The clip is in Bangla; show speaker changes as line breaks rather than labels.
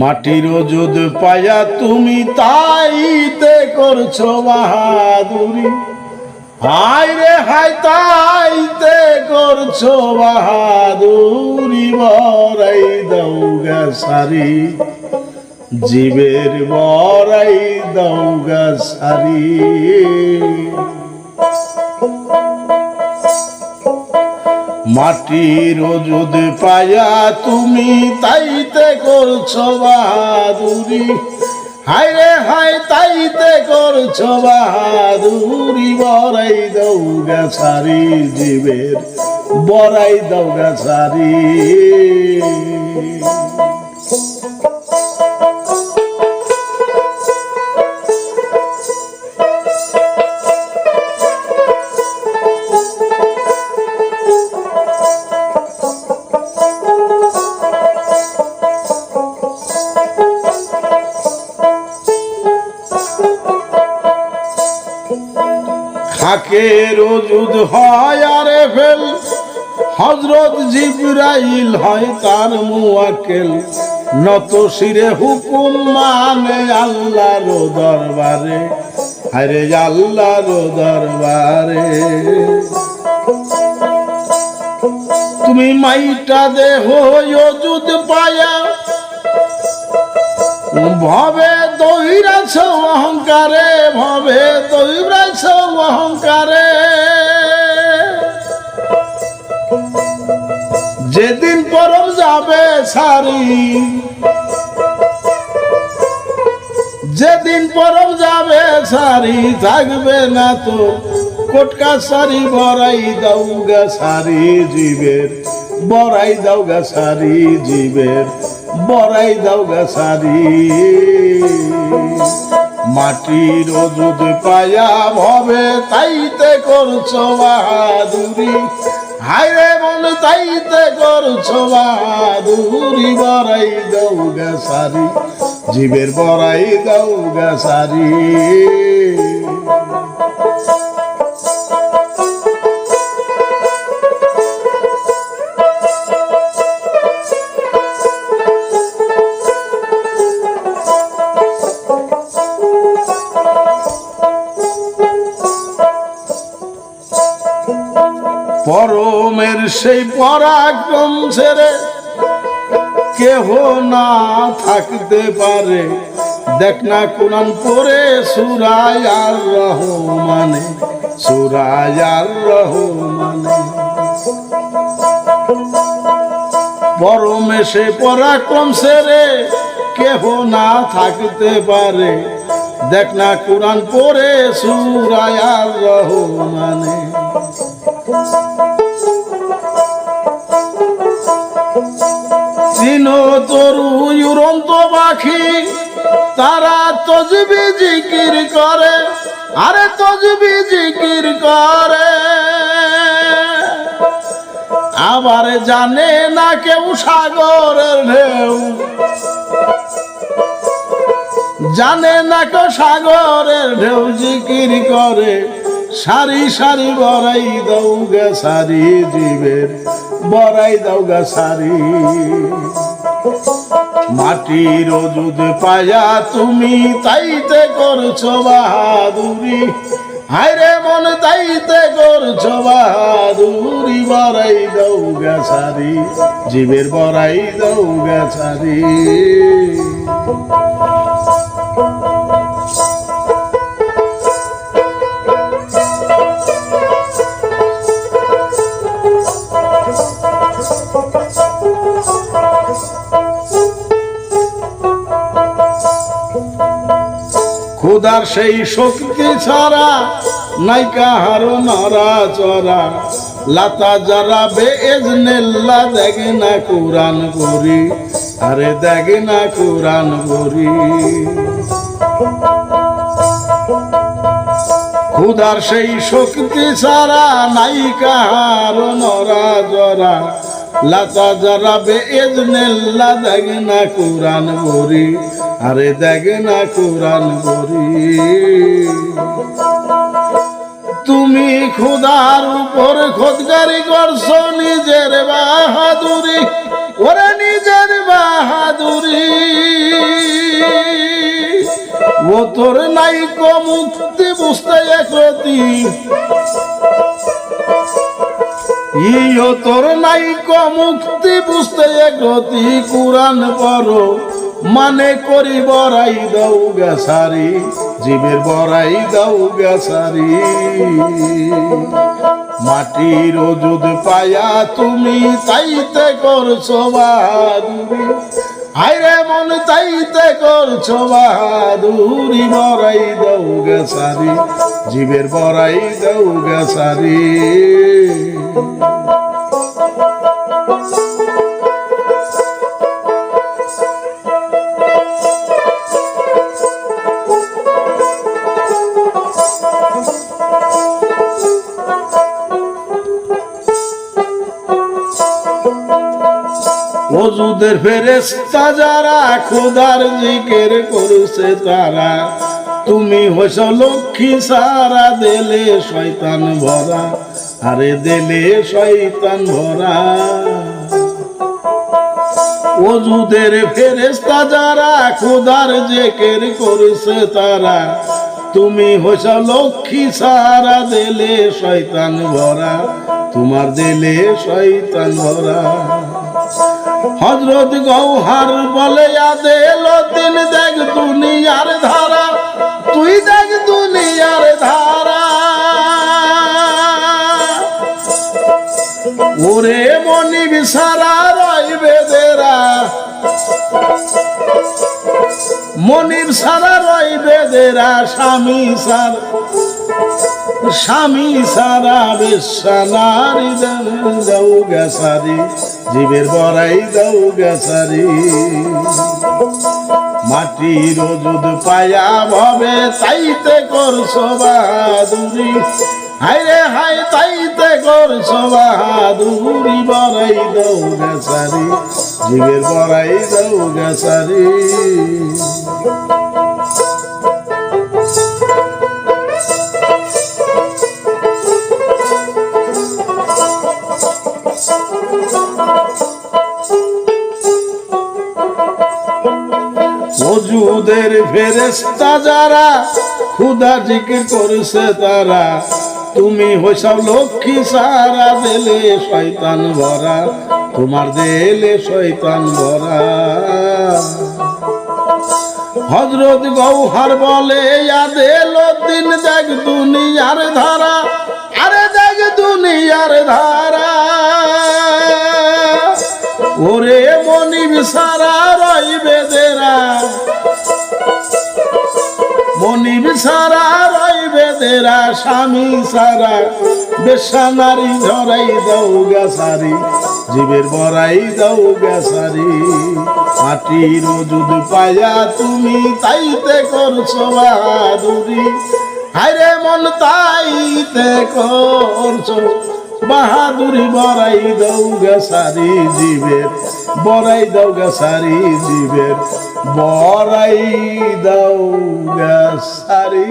মাটির ওজুদ পায়া তুমি তাইতে করছ বাহাদুরি। হাই রে হাই তাইতে করছ বাহাদুরি বরাই দৌগা সারি জীবের বরাই দৌগা সারি মাটির ওজুদ পায়া তুমি তাইতে করছ বাহাদুরি। হায় রে হায়, তাইতে করছ বাহাদুরি বরাই দৌগা সারি জীবের বরাই দৌগা সারি খাকের ওজুদ হয় আরে ফেল। হজরত জিব্রাইল হয় তার মুয়াক্কেল। নত শিরে হুকুম মানে আল্লাহর দরবারে। আরে আল্লাহর দরবারে। তুমি মাইটা দেহ ওজুদ পায়া। ভবে দৈরাছ অহংকারে, ভবে অহংকারে। যেদিন পরম যাবে সারি, যেদিন পরম যাবে সারি থাকবে না তো কোটকা সারি, বড়াই দাউগা সারি, জীবের, বড়াই দাউগা সারি, জীবের। বড়াই দাউগা সারি। মাটির ওজুদ পায়া ভবে, তাইতে করছ বাহাদুরি। হায়রে মন, তাইতে করছ বাহাদুরি। বড়াই দাউগা সারি, জীবের বড়াই দাউগা সারি। পরমের সেই পরাক্রম ছেড়ে কেহ না থাকতে পারে। দেখ না কোরআন পরে সুরায় আর রহমানে সুরায় আর রহমানে। পরমে সে পরাক্রম সেরে কেহ না থাকতে পারে। দেখ না কোরআন পরে সুরায় আর রহমানে। তজবি জিকির করে, আরে তজবি জিকির করে। আবার জানে না কেউ সাগরের ঢেউ। জানে না কেউ সাগরের ঢেউ জিকির করে, সারি সারি বড়াই দৌগা সারি জীবের, বড়াই দৌগা সারি। মাটির ওজুদ পায়া তুমি তাইতে করছ বাহাদুরি। হায়রে মন তাইতে করছ বাহাদুরি, বড়াই দৌগা সারি জীবের বড়াই দৌগা সারি খোদার সেই শক্তি ছাড়া নাই কাহারো নরা চরা লাতা যারা বেজনেল্লা দেখে না কোরআন করি আরে দেখে না কোরআন করি খুদার সেই শক্তি ছাড়া নাই কাহারো নরা জরা লাতা যারা বেজনেল্লা দেখে না কোরআন করি আরে দেখে না কোরআন করি। তুমি খুদার উপর খোদগারি করছ, নিজের বাহাদুরি। ওরে নিজের বাহাদুরি। ও তোর নাই মুক্তি বুঝতে একরতি ইও তোর নাই মুক্তি বুঝতে একরতি কুরআন পড়ো। মানে করি বড়াই দাও গেছারি, জীবের বড়াই দাও গেছারি। মাটির ওজুদ পায়া তুমি তাইতে করছ বাদুরি। আইরে মন তাইতে করছ বাদুরি, বড়াই দাও গেছারি, জীবের বড়াই দাও গেছারি। ওজুদের ফেরেস্তা যারা খোদার জিকের করছে তারা। তুমি হইস লক্ষ্মী সারা দেলে শয়তান ভরা, আরে দেলে শয়তান ভরা। ওজুদের ফেরেস্তা যারা খোদার জেকের করছে তারা, তুমি হইস লক্ষ্মী সারা দেলে শয়তান ভরা, তোমার দেলে শয়তান ভরা। হজরত গৌহার বলে আদেল দিন দেখ দুনিয়ার ধারা, তুই দেখ দুনিয়ার ধারা। ওরে মনি বিসারা রইবে দেরা মনির সারা রইবে দেরা, স্বামী সার স্বামী সারা বেশানারি দাও গেসারি জীবের বড়াই দাও গেসারি মাটির ওজুদ পায়া ভবে, তাইতে করছ বাহাদুরি হাই রে হাই তাইতে করছ বাহাদুরি বড়াই দাও গেসারি জীবের বড়াই দাও গেসারি ওজুদের ফেরেস্তা যারা, খুদা জিকির করছে তারা। তুমি হইসাও লক্ষ্মী সারা দেলে শয়তান ভরা। তোমার দেলে শয়তান ভরা। হজরত গৌহার বলে আদেল দিন দেখ দুনিয়ার ধারা। আরে দেখ দুনিয়ার ধারা। ওরে মনিব সারা রইবে দেরা সারা রইবে দেরা, স্বামী সারা বেশানারি ধরাই দাও গাছারি, জীবের বড়াই দাও গাছারি। মাটির ওজুদ পায়া তুমি তাইতে করছ বাহাদুরি। হাইরে মন তাইতে করছ বাহাদুরি, বড়াই দাও গাছারি, জীবের বড়াই দাও গাছারি, জীবের বরাই দাও গাছারি